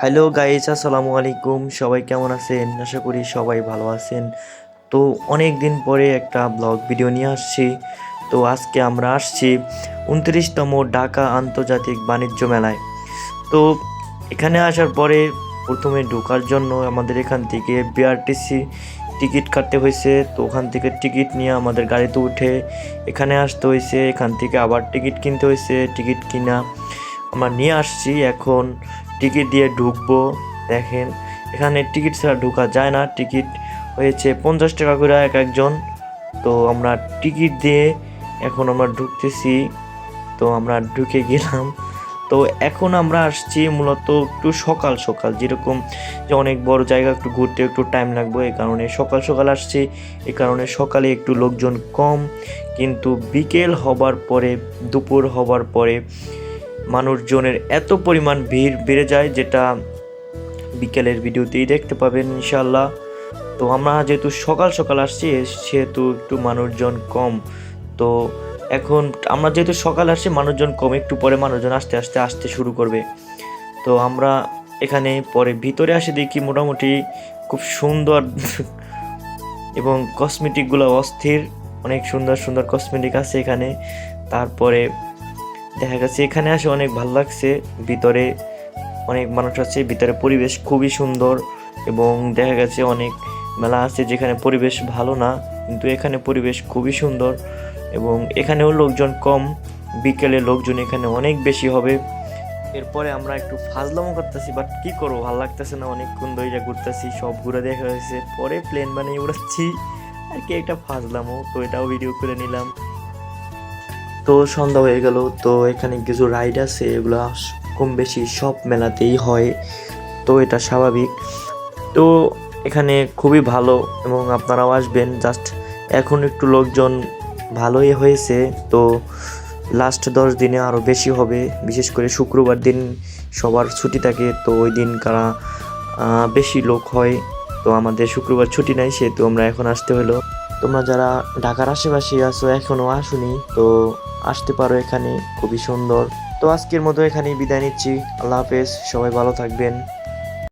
Hello guys আসসালামু আলাইকুম। সবাই কেমন আছেন? আশা করি সবাই ভালো আছেন। তো অনেক দিন পরে একটা ব্লগ ভিডিও নিয়ে আসছি। তো আজকে আমরা আসছি উনত্রিশতম ঢাকা আন্তর্জাতিক বাণিজ্য মেলায়। তো এখানে আসার পরে প্রথমে ঢোকার জন্য আমাদের এখান থেকে বিআরটিসি টিকিট কাটতে হয়েছে। তো ওখান থেকে টিকিট নিয়ে আমাদের গাড়িতে উঠে এখানে আসতে হয়েছে। এখান থেকে আবার টিকিট কিনতে হয়েছে। টিকিট কিনা আমরা নিয়ে আসছি। এখন টিকিট দিয়ে ঢুকবো, দেখেন। এখানে টিকিট ছাড়া ঢোকা যায় না। টিকিট হয়েছে পঞ্চাশ টাকা করে এক একজন। তো আমরা টিকিট দিয়ে এখন আমরা ঢুকতেছি। তো আমরা ঢুকে গেলাম। তো এখন আমরা আসছি মূলত একটু সকাল সকাল। যেরকম যে অনেক বড় জায়গা, একটু ঘুরতে একটু টাইম লাগবে। এই কারণে সকাল সকাল আসছি। এই কারণে সকালে একটু লোকজন কম। কিন্তু বিকেল হবার পরে, দুপুর হবার পরে মানুষজনের এত পরিমাণ ভিড় বেড়ে যায় যেটা বিকেলের ভিডিওতেই দেখতে পাবেন ইনশাল্লাহ তো আমরা যেহেতু সকাল সকাল আসছি, সেহেতু একটু মানুষজন কম। তো এখন আমরা যেহেতু সকাল আসছি, মানুষজন কম, একটু পরে মানুষজন আস্তে আস্তে আসতে শুরু করবে। তো আমরা এখানে পরে ভিতরে আসে দেখি মোটামুটি খুব সুন্দর এবং কসমেটিকগুলো অস্থির। অনেক সুন্দর সুন্দর কসমেটিক আছে এখানে। তারপরে দেখা গেছে এখানে আসে অনেক ভালো লাগছে। ভিতরে অনেক মানুষ আছে, ভিতরে পরিবেশ খুবই সুন্দর এবং দেখা গেছে অনেক মেলা আছে যেখানে পরিবেশ ভালো না, কিন্তু এখানে পরিবেশ খুবই সুন্দর এবং এখানেও লোকজন কম, বিকেলে লোকজন এখানে অনেক বেশি হবে। এরপরে আমরা একটু ফাজলামো করতেছি বাট কি করব? ভালো লাগতেছে না, অনেকক্ষণ ধরে ঘুরতেছি, সব ঘুরে দেখা হয়েছে। পরে প্লেন বানিয়ে উড়াচ্ছি। আর কি একটা ফাজলামো, তো এটাও ভিডিও করে নিলাম। তো সন্ধ্যা হয়ে গেল, তো এখানে কিছু রাইড আছে, এগুলো কম বেশি সব মেলাতেই হয়, তো এটা স্বাভাবিক। তো এখানে খুবই ভালো এবং আপনারাও আসবেন জাস্ট এখন একটু লোকজন ভালোই হয়েছে, তো লাস্ট দশ দিনে আরও বেশি হবে, বিশেষ করে শুক্রবার দিন সবার ছুটি থাকে, তো ওই দিন কারা বেশি লোক হয়, তো আমাদের শুক্রবার ছুটি নাই, সেহেতু আমরা এখন আসতে হলো। তোমরা যারা ঢাকার আশেপাশে আছো এখনও আসুনি, তো আসতে পারো এখানে, খুবই সুন্দর। তো আজকের মতো এখানেই বিদায় নিচ্ছি। আল্লাহ হাফেজ, সবাই ভালো থাকবেন।